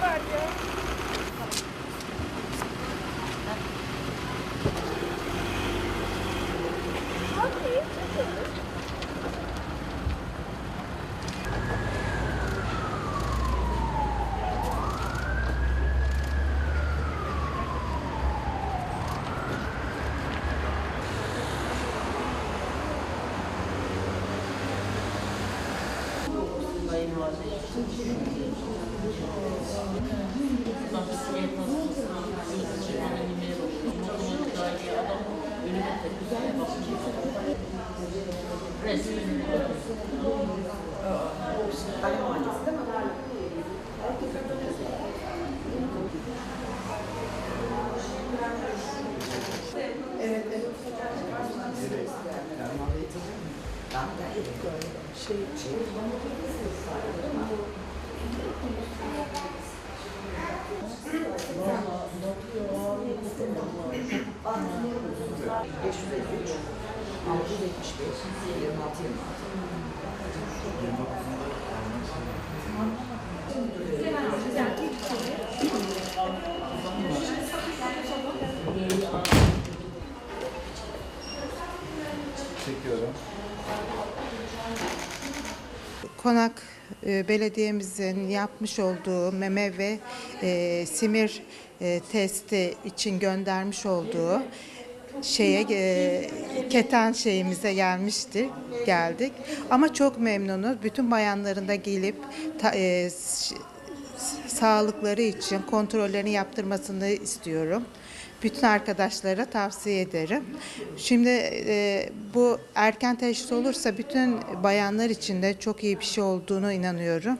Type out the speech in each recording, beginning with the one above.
var ya. Thank you. Evet, evet. Şey, şey, şey, şey, şey, şey, şey, şey, Çekiyorum. Konak e, Belediye'mizin yapmış olduğu meme ve e, simir e, testi için göndermiş olduğu şeye e, keten şeyimize gelmişti geldik ama çok memnunuz bütün bayanların da gelip ta- e, sağlıkları için kontrollerini yaptırmasını istiyorum. Bütün arkadaşlara tavsiye ederim. Şimdi e, bu erken teşhis olursa bütün bayanlar için de çok iyi bir şey olduğunu inanıyorum.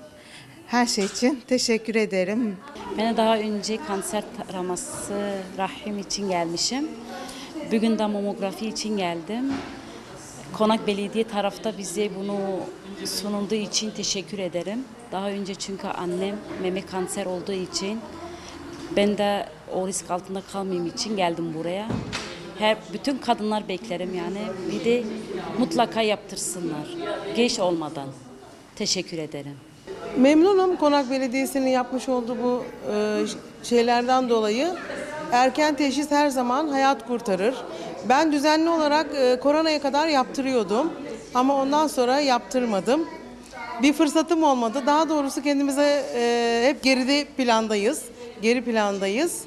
Her şey için teşekkür ederim. Ben daha önce kanser taraması rahim için gelmişim. Bugün de mamografi için geldim. Konak Belediye tarafta bize bunu sunulduğu için teşekkür ederim. Daha önce çünkü annem meme kanser olduğu için ben de o risk altında kalmayayım için geldim buraya. Her bütün kadınlar beklerim yani. Bir de mutlaka yaptırsınlar. Geç olmadan. Teşekkür ederim. Memnunum Konak Belediyesi'nin yapmış olduğu bu e, şeylerden dolayı. Erken teşhis her zaman hayat kurtarır. Ben düzenli olarak e, koronaya kadar yaptırıyordum ama ondan sonra yaptırmadım. Bir fırsatım olmadı. Daha doğrusu kendimize e, hep geride plandayız. Geri plandayız.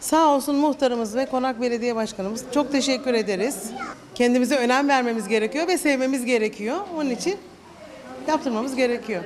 Sağ olsun muhtarımız ve Konak Belediye Başkanımız çok teşekkür ederiz. Kendimize önem vermemiz gerekiyor ve sevmemiz gerekiyor. Onun için yaptırmamız gerekiyor.